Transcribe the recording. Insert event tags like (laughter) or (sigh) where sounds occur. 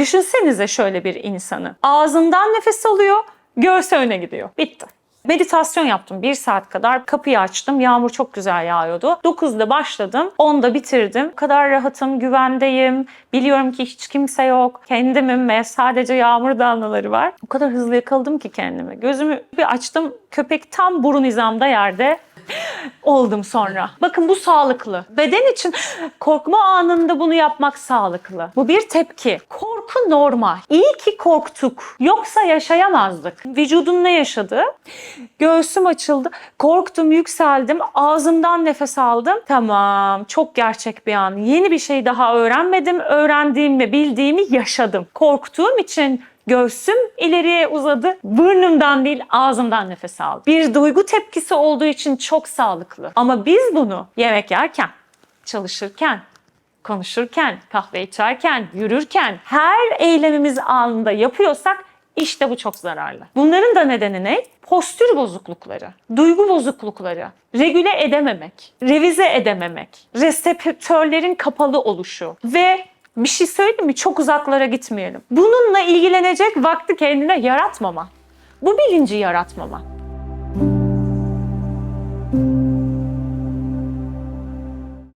Düşünsenize şöyle bir insanı. Ağzından nefes alıyor, göğsü öne gidiyor. Bitti. Meditasyon yaptım bir saat kadar. Kapıyı açtım. Yağmur çok güzel yağıyordu. 9'da başladım. 10'da bitirdim. O kadar rahatım, güvendeyim. Biliyorum ki hiç kimse yok. Kendimim ve sadece yağmur damlaları var. O kadar hızlı yakaladım ki kendimi. Gözümü bir açtım. Köpek tam burun hizamda yerde (laughs) oldum sonra. Bakın bu sağlıklı. Beden için (gasps) korkma anında bunu yapmak sağlıklı. Bu bir tepki. Korku normal. İyi ki korktuk. Yoksa yaşayamazdık. Vücudun ne yaşadı? Göğsüm açıldı. Korktum, yükseldim. Ağzımdan nefes aldım. Tamam, çok gerçek bir an. Yeni bir şey daha öğrenmedim. Öğrendiğimi, bildiğimi yaşadım. Korktuğum için Göğsüm ileriye uzadı. Burnumdan değil ağzımdan nefes aldım. Bir duygu tepkisi olduğu için çok sağlıklı. Ama biz bunu yemek yerken, çalışırken, konuşurken, kahve içerken, yürürken her eylemimiz anında yapıyorsak işte bu çok zararlı. Bunların da nedeni ne? Postür bozuklukları, duygu bozuklukları, regüle edememek, revize edememek, reseptörlerin kapalı oluşu ve bir şey söyleyeyim mi? Çok uzaklara gitmeyelim. Bununla ilgilenecek vakti kendine yaratmama. Bu bilinci yaratmama.